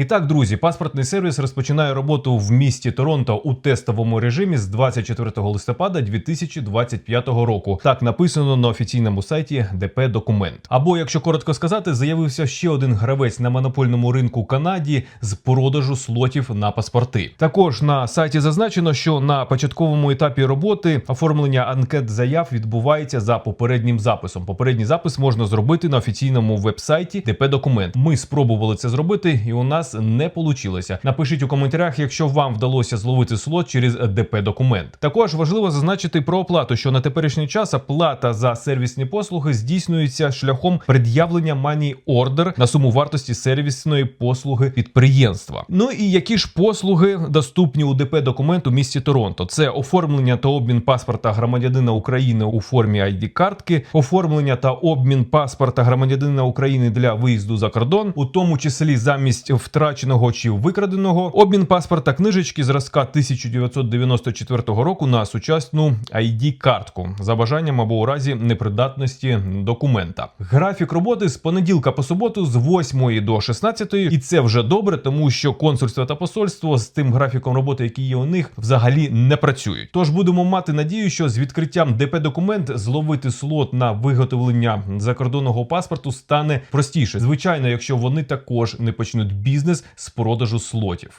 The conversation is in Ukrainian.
І так, друзі, паспортний сервіс розпочинає роботу в місті Торонто у тестовому режимі з 24 листопада 2025 року. Так написано на офіційному сайті ДП Документ. Або, якщо коротко сказати, заявився ще один гравець на монопольному ринку Канаді з продажу слотів на паспорти. Також на сайті зазначено, що на початковому етапі роботи оформлення анкет заяв відбувається за попереднім записом. Попередній запис можна зробити на офіційному веб-сайті ДП Документ. Ми спробували це зробити, і у нас не вийшло. Напишіть у коментарях, якщо вам вдалося зловити слот через ДП Документ. Також важливо зазначити про оплату, що на теперішній час оплата за сервісні послуги здійснюється шляхом пред'явлення Money Order на суму вартості сервісної послуги підприємства. Ну і які ж послуги доступні у ДП документ у місті Торонто? Це оформлення та обмін паспорта громадянина України у формі id картки оформлення та обмін паспорта громадянина України для виїзду за кордон, у тому числі замість втраченого чи викраденого, обмін паспорта книжечки зразка 1994 року на сучасну id картку за бажанням або у разі непридатності документа. Графік роботи з понеділка по суботу з 8 до 16, і це вже добре, тому що консульство та посольство з тим графіком роботи, який є у них, взагалі не працюють. Тож будемо мати надію, що з відкриттям ДП документ зловити слот на виготовлення закордонного паспорту стане простіше. Звичайно, якщо вони також не почнуть бізнес з продажу слотів.